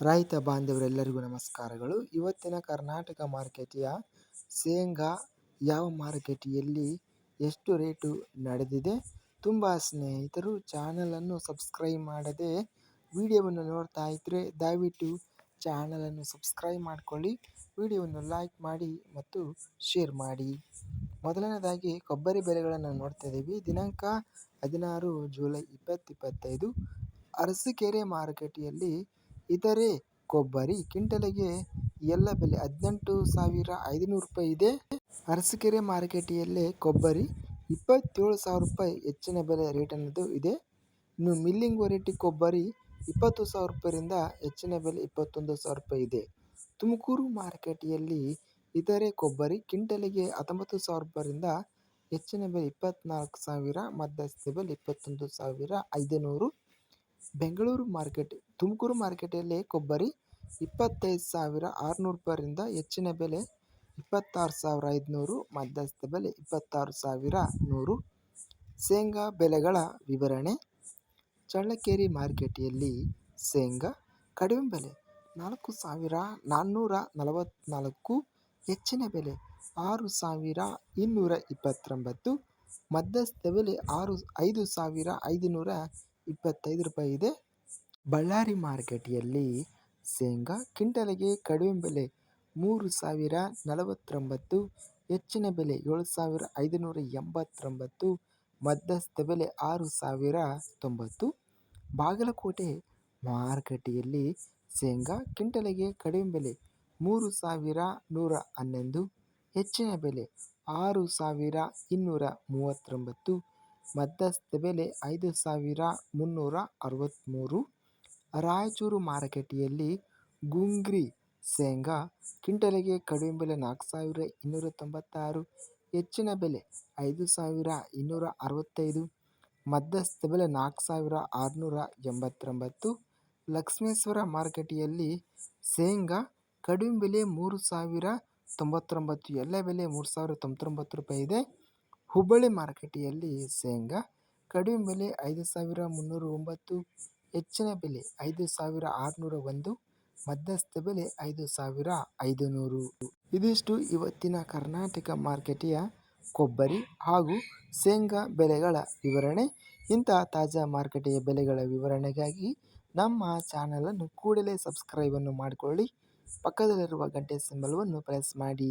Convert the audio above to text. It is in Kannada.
ರೈತ ಬಾಂಧವರೆಲ್ಲರಿಗೂ ನಮಸ್ಕಾರಗಳು. ಇವತ್ತಿನ ಕರ್ನಾಟಕ ಮಾರುಕಟ್ಟೆಯ ಶೇಂಗಾ ಯಾವ ಮಾರುಕಟ್ಟೆಯಲ್ಲಿ ಎಷ್ಟು ರೇಟು ನಡೆದಿದೆ ತುಂಬ ಸ್ನೇಹಿತರು ಚಾನಲನ್ನು ಸಬ್ಸ್ಕ್ರೈಬ್ ಮಾಡದೆ ವಿಡಿಯೋವನ್ನು ನೋಡ್ತಾ ಇದ್ದರೆ ದಯವಿಟ್ಟು ಚಾನಲನ್ನು ಸಬ್ಸ್ಕ್ರೈಬ್ ಮಾಡಿಕೊಳ್ಳಿ, ವಿಡಿಯೋವನ್ನು ಲೈಕ್ ಮಾಡಿ ಮತ್ತು ಶೇರ್ ಮಾಡಿ. ಮೊದಲನೇದಾಗಿ ಕೊಬ್ಬರಿ ಬೆಲೆಗಳನ್ನು ನೋಡ್ತಾ ಇದ್ದೀವಿ. ದಿನಾಂಕ ಹದಿನಾರು ಜುಲೈ ಇಪ್ಪತ್ತಿಪ್ಪತ್ತೈದು ಅರಸೀಕೆರೆ ಮಾರುಕಟ್ಟೆಯಲ್ಲಿ ಇತರೆ ಕೊಬ್ಬರಿ ಕಿಂಟಲಿಗೆ ಎಲ್ಲ ಬೆಲೆ ಹದಿನೆಂಟು ಸಾವಿರ ಐದುನೂರು ರೂಪಾಯಿ ಇದೆ. ಅರಸೀಕೆರೆ ಮಾರುಕಟ್ಟೆಯಲ್ಲೇ ಕೊಬ್ಬರಿ ಇಪ್ಪತ್ತೇಳು ಸಾವಿರ ರೂಪಾಯಿ ಹೆಚ್ಚಿನ ಬೆಲೆ ರೇಟ್ ಅನ್ನೋದು ಇದೆ. ಇನ್ನು ಮಿಲ್ಲಿಂಗ್ ವೆರೈಟಿ ಕೊಬ್ಬರಿ ಇಪ್ಪತ್ತು ಸಾವಿರ ರೂಪಾಯಿಯಿಂದ ಹೆಚ್ಚಿನ ಬೆಲೆ ಇಪ್ಪತ್ತೊಂದು ಸಾವಿರ ರೂಪಾಯಿ ಇದೆ. ತುಮಕೂರು ಮಾರುಕಟ್ಟೆಯಲ್ಲಿ ಇತರೆ ಕೊಬ್ಬರಿ ಕಿಂಟಲಿಗೆ ಹತ್ತೊಂಬತ್ತು ಸಾವಿರ ರೂಪಾಯಿಯಿಂದ ಹೆಚ್ಚಿನ ಬೆಲೆ ಇಪ್ಪತ್ತ್ನಾಲ್ಕು ಸಾವಿರ ಮಧ್ಯಸ್ಥ ಬೆಲೆ ಇಪ್ಪತ್ತೊಂದು ಸಾವಿರ ಐದುನೂರು. ಬೆಂಗಳೂರು ಮಾರ್ಕೆಟ್, ತುಮಕೂರು ಮಾರ್ಕೆಟಲ್ಲಿ ಕೊಬ್ಬರಿ ಇಪ್ಪತ್ತೈದು ಸಾವಿರ ಆರುನೂರು ರೂಪಾಯಿಂದ ಹೆಚ್ಚಿನ ಬೆಲೆ ಇಪ್ಪತ್ತಾರು ಸಾವಿರ ಐದುನೂರು ಮಧ್ಯಸ್ಥ ಬೆಲೆ ಇಪ್ಪತ್ತಾರು ಸಾವಿರ ನೂರು. ಶೇಂಗಾ ಬೆಲೆಗಳ ವಿವರಣೆ. ಚಳ್ಳಕೆರೆ ಮಾರ್ಕೆಟಿಯಲ್ಲಿ ಶೇಂಗಾ ಕಡಿಮೆ ಬೆಲೆ ನಾಲ್ಕು ಸಾವಿರ ನಾನ್ನೂರ ನಲವತ್ತ್ನಾಲ್ಕು ಹೆಚ್ಚಿನ ಬೆಲೆ ಆರು ಸಾವಿರ ಇನ್ನೂರ ಇಪ್ಪತ್ತೊಂಬತ್ತು ಮಧ್ಯಸ್ಥ ಬೆಲೆ ಆರು, ಐದು ಸಾವಿರ ಐದುನೂರ ಇಪ್ಪತ್ತೈದು ರೂಪಾಯಿ ಇದೆ. ಬಳ್ಳಾರಿ ಮಾರ್ಕೆಟಿಯಲ್ಲಿ ಶೇಂಗಾ ಕ್ವಿಂಟಲಿಗೆ ಕಡಿಮೆ ಬೆಲೆ ಮೂರು ಸಾವಿರ ನಲವತ್ತೊಂಬತ್ತು, ಹೆಚ್ಚಿನ ಬೆಲೆ ಏಳು ಸಾವಿರ ಐದುನೂರ ಎಂಬತ್ತೊಂಬತ್ತು, ಮಧ್ಯಸ್ಥ ಬೆಲೆ ಆರು ಸಾವಿರ ತೊಂಬತ್ತು. ಬಾಗಲಕೋಟೆ ಮಾರುಕಟ್ಟೆಯಲ್ಲಿ ಶೇಂಗಾ ಕಿಂಟಲಿಗೆ ಕಡಿಮೆ ಬೆಲೆ ಮೂರು ಸಾವಿರ ನೂರ ಹನ್ನೊಂದು, ಹೆಚ್ಚಿನ ಬೆಲೆ ಆರು ಸಾವಿರ ಇನ್ನೂರ ಮೂವತ್ತೊಂಬತ್ತು ಮಧ್ಯಸ್ಥ ಬೆಲೆ ಐದು ಸಾವಿರ ಮುನ್ನೂರ ಅರವತ್ತ್ಮೂರು ರಾಯಚೂರು ಮಾರುಕಟ್ಟೆಯಲ್ಲಿ ಗುಂಗ್ರಿ ಶೇಂಗಾ ಕ್ವಿಂಟಲಿಗೆ ಕಡಿಮೆ ಬೆಲೆ ನಾಲ್ಕು ಸಾವಿರ ಇನ್ನೂರ ತೊಂಬತ್ತಾರು. ಹೆಚ್ಚಿನ ಬೆಲೆ ಐದು ಸಾವಿರ ಇನ್ನೂರ ಅರವತ್ತೈದು. ಮಧ್ಯಸ್ಥ ಬೆಲೆ ನಾಲ್ಕು ಸಾವಿರ ಆರುನೂರ ಎಂಬತ್ತೊಂಬತ್ತು. ಲಕ್ಷ್ಮೇಶ್ವರ ಮಾರುಕಟ್ಟೆಯಲ್ಲಿ ಶೇಂಗಾ ಕಡಿಮೆ ಬೆಲೆ ಮೂರು ಸಾವಿರ ತೊಂಬತ್ತೊಂಬತ್ತು. ಎಲ್ಲ ಬೆಲೆ ಮೂರು ಸಾವಿರ ತೊಂಬತ್ತೊಂಬತ್ತು ರೂಪಾಯಿ ಇದೆ. ಹುಬ್ಬಳ್ಳಿ ಮಾರುಕಟ್ಟೆಯಲ್ಲಿ ಶೇಂಗಾ ಕಡಿಮೆ ಬೆಲೆ ಐದು ಸಾವಿರ ಮುನ್ನೂರ ಒಂಬತ್ತು, ಹೆಚ್ಚಿನ ಬೆಲೆ ಐದು ಸಾವಿರ ಆರುನೂರ ಒಂದು, ಮಧ್ಯಸ್ಥ ಬೆಲೆ ಐದು ಸಾವಿರ ಐದು ನೂರು ಇದಿಷ್ಟು ಇವತ್ತಿನ ಕರ್ನಾಟಕ ಮಾರುಕಟ್ಟೆಯ ಕೊಬ್ಬರಿ ಹಾಗೂ ಶೇಂಗಾ ಬೆಲೆಗಳ ವಿವರಣೆ. ಇಂತಹ ತಾಜಾ ಮಾರುಕಟ್ಟೆಯ ಬೆಲೆಗಳ ವಿವರಣೆಗಾಗಿ ನಮ್ಮ ಚಾನಲನ್ನು ಕೂಡಲೇ ಸಬ್ಸ್ಕ್ರೈಬನ್ನು ಮಾಡಿಕೊಳ್ಳಿ. ಪಕ್ಕದಲ್ಲಿರುವ ಗಂಟೆ ಸಿಂಬಲವನ್ನು ಪ್ರೆಸ್ ಮಾಡಿ.